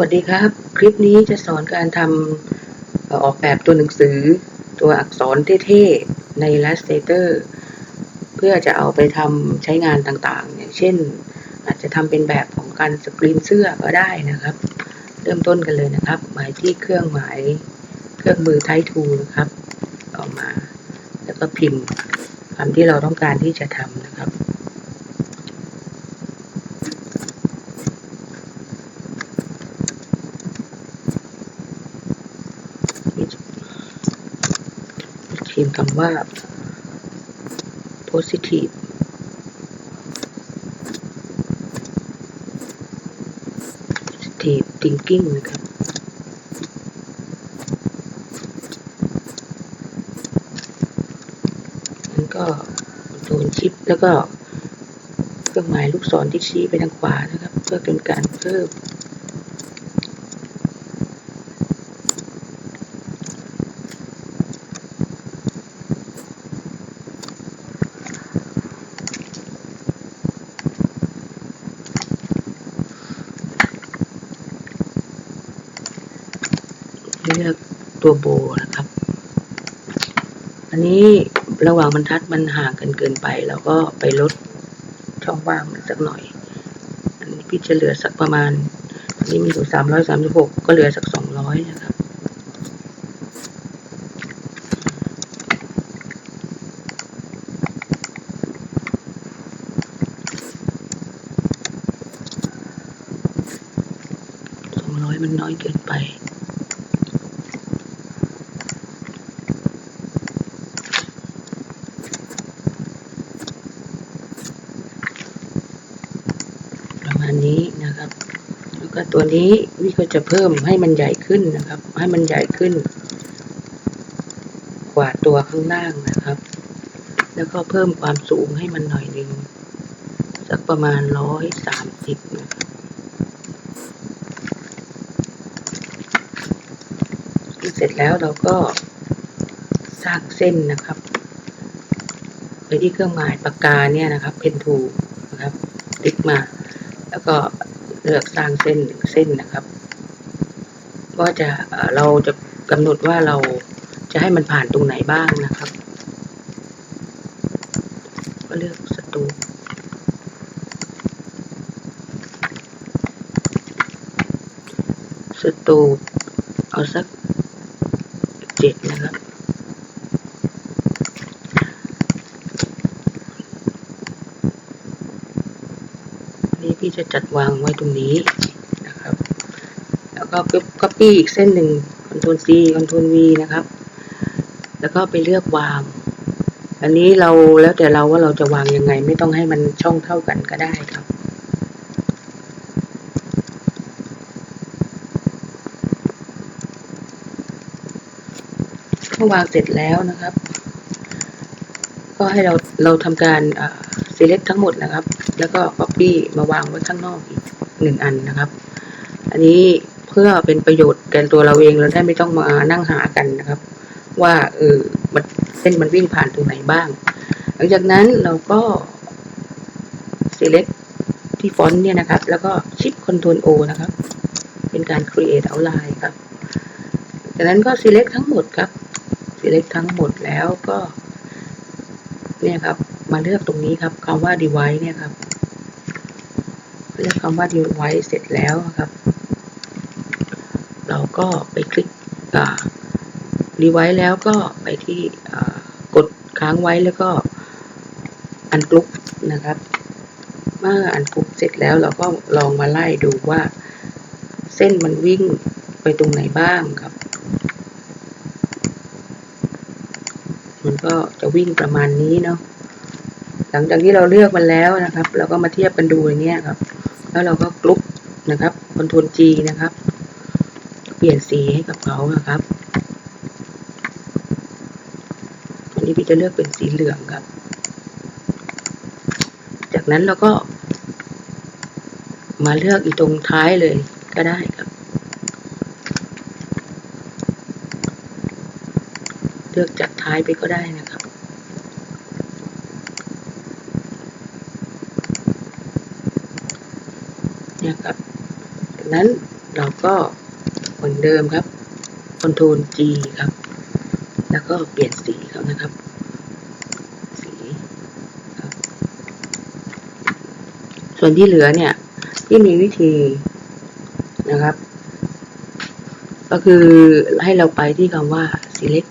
วัสดีครับ คลิปนี้จะสอนการทำออออกแบบตัวหนังสือ ตัวอักษรเท่ๆ ใน Illustrator เพื่อจะเอาไปทำใช้งานต่างๆ อย่างเช่น อาจจะทำเป็นแบบของการสกรีนเสื้อก็ได้นะครับ เริ่มต้นกันเลยนะครับ หมายที่เครื่องหมายเครื่องมือไททูนะครับ ออกมา แล้วก็พิมพ์คำที่เราต้องการที่จะทำนะครับ พิมพ์คำว่า positive positive thinking นะครับ แล้วก็ตัวชิปแล้วก็เครื่องหมายลูกศรที่ชี้ไปทางขวานะครับ เพื่อเป็นการเพิ่ม เลือกตัวโบนะครับ อันนี้ระหว่างบรรทัดมันห่างกันเกินไปแล้วก็ไปลดช่องว่างมันสักหน่อย อันนี้พี่จะเหลือสักประมาณ อันนี้มีอยู่สามร้อยสามสิบหกก็เหลือสักสองร้อยนะครับสองร้อยมันน้อยเกินไป ประมาณนี้นะครับ แล้วก็ตัวนี้วิก็จะเพิ่มให้มันใหญ่ขึ้นนะครับ ให้มันใหญ่ขึ้น กว่าตัวข้างล่างนะครับ แล้วก็เพิ่มความสูงให้มันหน่อยหนึ่งสักประมาณร้อยสามสิบนะครับเสร็จแล้วเราก็สร้างเส้นนะครับ ไปที่เครื่องหมายปากกาเนี่ยนะครับเพนทูนะครับคลิกมา แล้วก็เลือกสร้างเส้นเส้นนะครับ ก็จะเอ่อเราจะกำหนดว่าเราจะให้มันผ่านตรงไหนบ้างนะครับ ก็เลือกสตูสตูเอาสักเจ็ดนะครับ นี่จะจัดวางไว้ตรงนี้นะครับ แล้วก็ก็ปี้อีกเส้นหนึ่ง Ctrl C Ctrl V นะครับ แล้วก็ไปเลือกวาง อันนี้เราแล้วแต่เราว่าเราจะวางยังไง ไม่ต้องให้มันช่องเท่ากันก็ได้ครับเมื่อวางเสร็จแล้วนะครับ ก็ให้เราเราทำการอ่า select ทั้งหมดนะครับ แล้วก็ copy มาวางไว้ข้างนอกอีกหนึ่งอันนะครับ อันนี้เพื่อเป็นประโยชน์แก่ตัวเราเองเราได้ไม่ต้องมานั่งหากันนะครับ ว่าเออมันเส้นมันวิ่งผ่านตรงไหนบ้าง หลังจากนั้นเราก็ select ที่ฟอนต์เนี่ยนะครับ แล้วก็ชิป Ctrl O นะครับ เป็นการ create outline ครับ จากนั้นก็ select ทั้งหมดครับ select ทั้งหมดแล้วก็ เนี่ยครับ มาเลือกตรงนี้ครับคำว่า device เนี่ยครับ เลือกคำว่า device เสร็จแล้วครับ เราก็ไปคลิกอ่า device แล้วก็ไปที่กดค้างไว้แล้วก็อันกลุกนะครับ เมื่ออันกลุกเสร็จแล้วเราก็ลองมาไล่ดูว่า เส้นมันวิ่งไปตรงไหนบ้างครับ มันก็จะวิ่งประมาณนี้เนาะ หลังจากที่เราเลือกมันแล้วนะครับ เราก็มาเทียบกันดูอย่างเงี้ยครับ แล้วเราก็กรุ๊ปนะครับคอนโทรล G นะครับ เปลี่ยนสีให้กับเขานะครับอันนี้พี่จะเลือกเป็นสีเหลืองครับ จากนั้นเราก็ มาเลือกอีตรงท้ายเลยก็ได้ครับเลือกจากท้ายไปก็ได้นะครับ เนั้นเราก็เหมือนเดิมครับคอนโทรล G ครับ แล้วก็เปลี่ยนสีเขานะครับ สีครับ ส่วนที่เหลือเนี่ยที่มีวิธีนะครับ ก็คือให้เราไปที่คำว่า select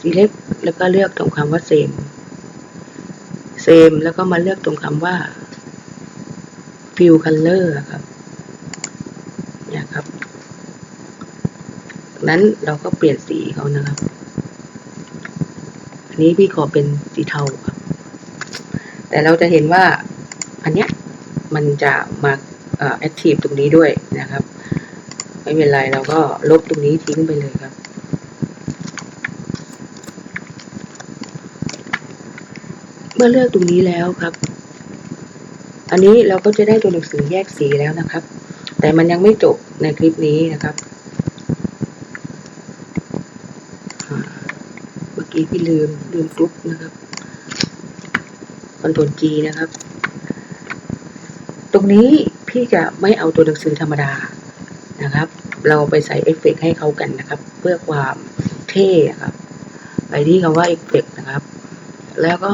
select แล้วก็เลือกตรงคำว่า same same แล้วก็มาเลือกตรงคำว่า fill color ครับ เนี่ยครับ นั้นเราก็เปลี่ยนสีเขานะครับ อันนี้พี่ขอเป็นสีเทาครับ แต่เราจะเห็นว่าอันเนี้ยมันจะมาเอ่อ active ตรงนี้ด้วยนะครับ ไม่เป็นไรเราก็ลบตรงนี้ทิ้งไปเลยครับเมื่อเลือกตรงนี้แล้วครับ อันนี้เราก็จะได้ตัวหนังสือแยกสีแล้วนะครับ แต่มันยังไม่จบในคลิปนี้นะครับอ่าเมื่อ กี้พี่ลืมลืมกรุ๊ปนะครับคอนโทรล G นะครับ ตรงนี้พี่จะไม่เอาตัวหนังสือธรรมดานะครับ เราไปใส่เอฟเฟกต์ให้เขากันนะครับ เพื่อความเท่ครับ ไปที่คำว่าเอฟเฟกต์นะครับ แล้วก็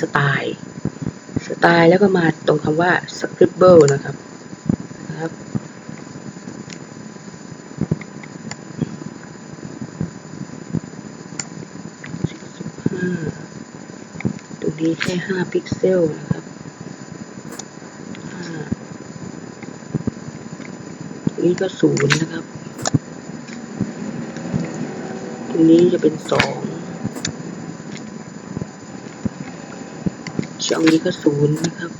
สไตล์ สไตล์แล้วก็มาตรงคำว่า scribble นะครับนะครับ ห้า นี่แค่ห้าพิกเซลนะครับห้าตรงนี้ก็ศูนย์นะครับ ตรงนี้จะเป็นสองช่องนี้ก็ศูนย์นะครับ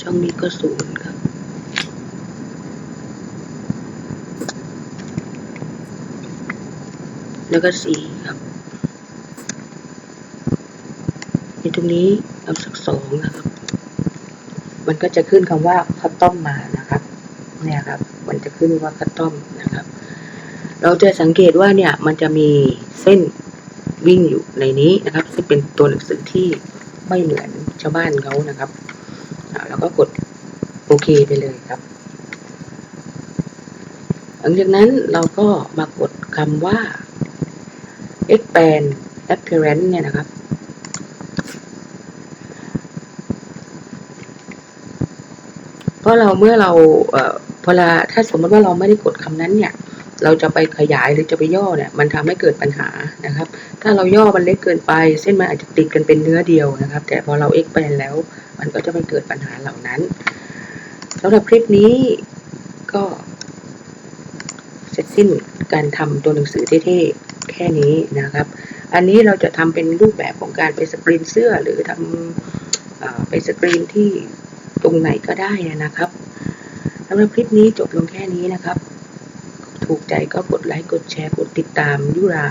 ช่องนี้ก็ศูนย์ครับ แล้วก็สี่ครับ ในตรงนี้เอาสักสองนะครับ มันก็จะขึ้นคำว่าคัตตอมมานะครับ เนี่ยครับ มันจะขึ้นว่าคัตตอมนะครับ เราจะสังเกตว่าเนี่ยมันจะมีเส้นวิ่งอยู่ในนี้นะครับ ซึ่งเป็นตัวหนังสือที่ไม่เหมือนชาวบ้านเขานะครับแล้วก็กดโอเคไปเลยครับ หลังจากนั้นเราก็มากดคำว่า expand appearance เนี่ยนะครับ เพ ราะเราเมื่อเราเอ่อพอเราถ้าสมมติว่าเราไม่ได้กดคำนั้นเนี่ย เราจะไปขยายหรือจะไปย่อเนี่ย มันทำให้เกิดปัญหานะครับ ถ้าเราย่อมันเล็กเกินไป เส้นมันอาจจะติดกันเป็นเนื้อเดียวนะครับ แต่พอเราเอ็กแปนแล้ว มันก็จะไม่เกิดปัญหาเหล่านั้นสำหรับคลิปนี้ก็เสร็จสิ้นการทำตัวหนังสือเท่ๆแค่นี้นะครับ อันนี้เราจะทำเป็นรูปแบบของการไปสกรีนเสื้อหรือทำอ่าไปสกรีนที่ ตรงไหนก็ได้นะครับสำหรับคลิปนี้จบลงแค่นี้นะครับ ถูกใจก็กดไลค์กดแชร์กดติดตามยุรา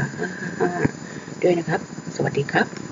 ด้วยนะครับ สวัสดีครับ